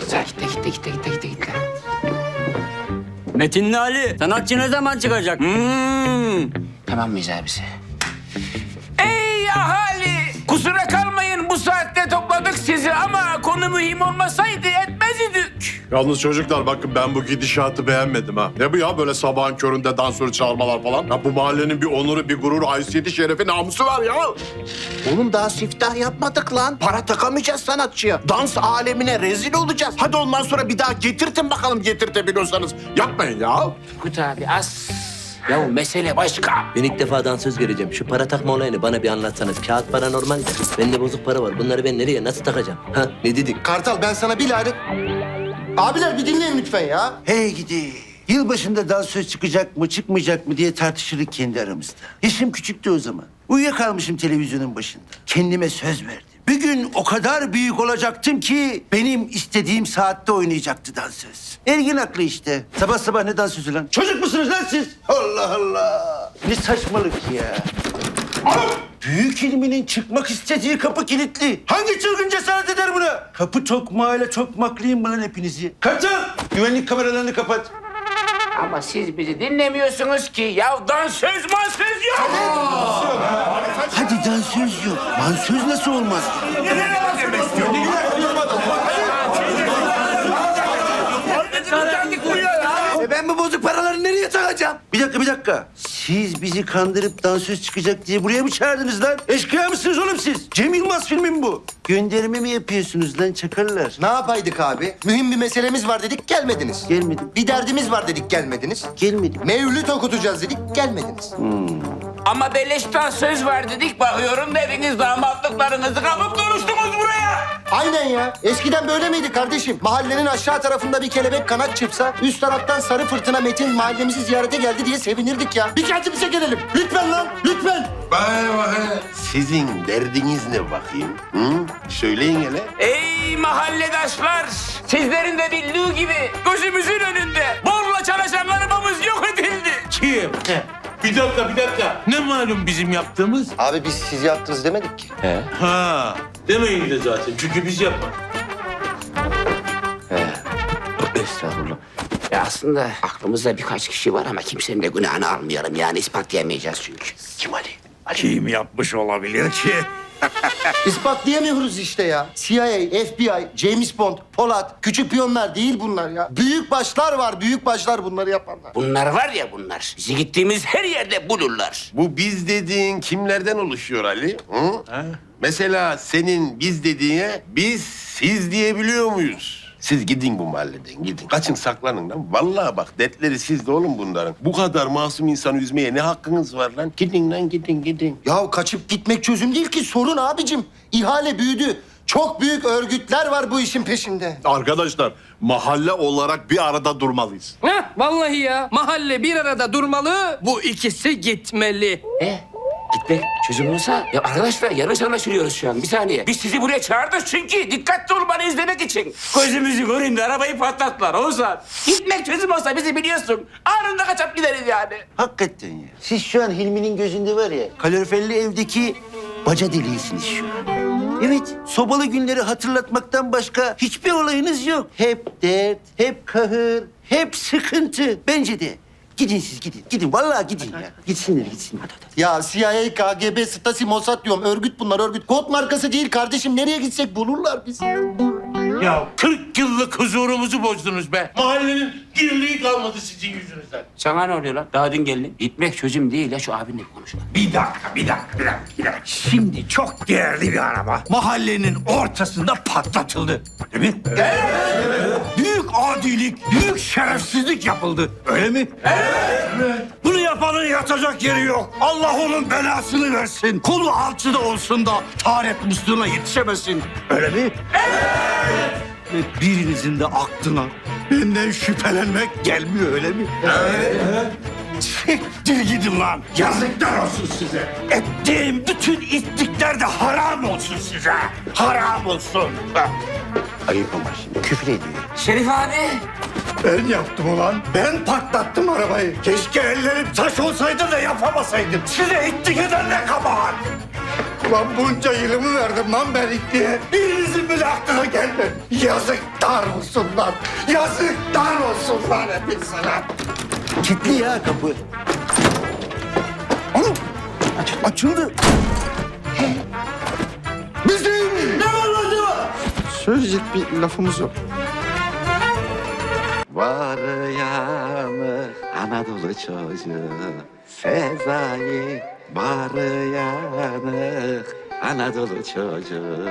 Güzel gitti gitti gitti gitti gitti gitti. Metinli Ali, sanatçı ne zaman çıkacak? Hmm. Tamam mıyız abisi? Ey ahali! Kusura kalmayın bu saatte topladık sizi ama konu mühim olmasaydı. Yalnız çocuklar bakın ben bu gidişatı beğenmedim ha. Ne bu ya böyle sabahın köründe dansörü çağırmalar falan? Ya bu mahallenin bir onuru, bir gururu, haysiyeti, şerefi, namusu var ya. Oğlum daha siftah yapmadık lan. Para takamayacağız sanatçıya. Dans alemine rezil olacağız. Hadi ondan sonra bir daha getirtin bakalım getirtebiliyorsanız. Yapmayın ya. Kut abi az. Ya mesele başka. Ben ilk defa dansöz göreceğim. Şu para takma olayını bana bir anlatsanız. Kağıt para normal de. Bende bozuk para var. Bunları ben nereye nasıl takacağım? Ha ne dedik? Kartal ben sana bilahare... Abiler bir dinleyin lütfen ya. Hey gidi. Yılbaşında dansöz çıkacak mı çıkmayacak mı diye tartışırdık kendi aramızda. Yaşım küçüktü o zaman. Uyuyakalmışım televizyonun başında. Kendime söz verdim. Bir gün o kadar büyük olacaktım ki benim istediğim saatte oynayacaktı dansöz. Ergin aklı işte. Sabah sabah ne dansözü lan? Çocuk musunuz lan siz? Allah Allah. Ne saçmalık ya. Büyük ilminin çıkmak istediği kapı kilitli. Hangi çılgın cesaret eder buna? Kapı tokmağıyla tokmaklayayım lan hepinizi? Kartal! Güvenlik kameralarını kapat. Ama siz bizi dinlemiyorsunuz ki. Ya dansöz mansöz yok. Hadi dansöz yok. Mansöz nasıl olmaz? E ben bu bozuk paraları nereye takacağım? Bir dakika, bir dakika. Siz bizi kandırıp dansöz çıkacak diye buraya mı çağırdınız lan? Eşkıya mısınız oğlum siz? Cem Yılmaz filmi mi bu? Gönderme mi yapıyorsunuz lan çakallar? Ne yapaydık abi? Mühim bir meselemiz var dedik gelmediniz. Gelmedim. Bir derdimiz var dedik gelmediniz. Gelmedim. Mevlüt okutacağız dedik gelmediniz. Ama beleşten söz var dedik. Bakıyorum dediniz damatlıklarınızı kapıp duruştunuz buraya. Aynen ya. Eskiden böyle miydi kardeşim? Mahallenin aşağı tarafında bir kelebek kanat çırpsa üst taraftan sarı fırtına Metin mahallemizi ziyarete geldi diye sevinirdik ya. Bir kendimize gelelim. Lütfen lan lütfen. Sizin derdiniz ne bakayım? Hı? Söyleyin hele. Ey mahalledaşlar! Sizlerin de bildiği gibi gözümüzün önünde borla Bir dakika, bir dakika. Ne malum bizim yaptığımız? Abi biz siz yaptınız demedik ki. Ha, demeyin de zaten. Çünkü biz yapmadık. Estağfurullah. Ya aslında aklımızda birkaç kişi var ama kimsenin de günahını almayalım. Yani ispatlayamayacağız çünkü. Kim Ali? Kim yapmış olabilir ki? İspatlayamıyoruz işte ya. CIA, FBI, James Bond, Polat, küçük piyonlar değil bunlar ya. Büyük başlar var, büyük başlar bunları yapanlar. Bunlar var ya bunlar. Bizi gittiğimiz her yerde bulurlar. Bu biz dediğin kimlerden oluşuyor Ali? Hı? Mesela senin biz dediğine biz siz diyebiliyor muyuz? Siz gidin bu mahalleden gidin. Kaçın saklanın lan. Vallahi bak dertleri sizde oğlum bunların. Bu kadar masum insanı üzmeye ne hakkınız var lan? Gidin lan gidin gidin. Ya kaçıp gitmek çözüm değil ki sorun abicim. İhale büyüdü. Çok büyük örgütler var bu işin peşinde. Arkadaşlar mahalle olarak bir arada durmalıyız. Heh, vallahi ya. Mahalle bir arada durmalı, bu ikisi gitmeli. E gitmek çözüm olsa? Ya arkadaşlar yanlış anlaşılıyoruz şu an. Bir saniye. Biz sizi buraya çağırdık çünkü dikkatli olmanı izlemek için. Gözümüzü görün de arabayı patlattılar Oğuzhan. Gitmek çözüm olsa bizi biliyorsun. Anında kaçıp gideriz yani. Hakikaten ya. Siz şu an Hilmi'nin gözünde var ya, kaloriferli evdeki baca deliğisiniz şu an. Evet, sobalı günleri hatırlatmaktan başka hiçbir olayınız yok. Hep dert, hep kahır, hep sıkıntı. Bence de. Gidin siz gidin. Gidin vallahi gidin ya. Gitsinler gitsinler. Ya CIA, KGB, Stasi, Mossad diyorum. Örgüt bunlar örgüt. Kod markası değil kardeşim. Nereye gitsek bulurlar bizi. Ya 40 yıllık huzurumuzu bozdunuz be. Mahallenin dirliği kalmadı sizin yüzünüzden. Sana ne oluyor lan? Daha dün geldin. Gitmek çözüm değil ya şu abinle konuş. lan. Bir dakika, bir dakika, bir dakika, bir dakika. Şimdi çok değerli bir araba mahallenin ortasında patlatıldı. Değil mi? Evet. Adilik, büyük şerefsizlik yapıldı. Öyle mi? Evet. Bunu yapanın yatacak yeri yok. Allah onun belasını versin. Kolu alçıda olsun da taharet musluğuna yetişemesin. Öyle mi? Evet. Ve birinizin de aklına benden şüphelenmek gelmiyor öyle mi? Siktir gidin lan. Yazıklar olsun size. Ettiğim bütün ittikler de haram olsun size. Haram olsun. Ayıp ama şimdi küfür ediyor. Şerif abi. Ben yaptım ulan. Ben patlattım arabayı. Keşke ellerim taş olsaydı da yapamasaydım. Size ittik eden ne kabahat. Lan bunca yılımı verdim lan ben diye. Birinizin bile aklına gelmedi. Yazıklar olsun lan. Yazıklar olsun lan hepinize lan. Kilitli ya kapı. Oğlum aç, açıldı. Bir lafımız yok. Var yanı Anadolu çocuğu Sezai Var Anadolu çocuğu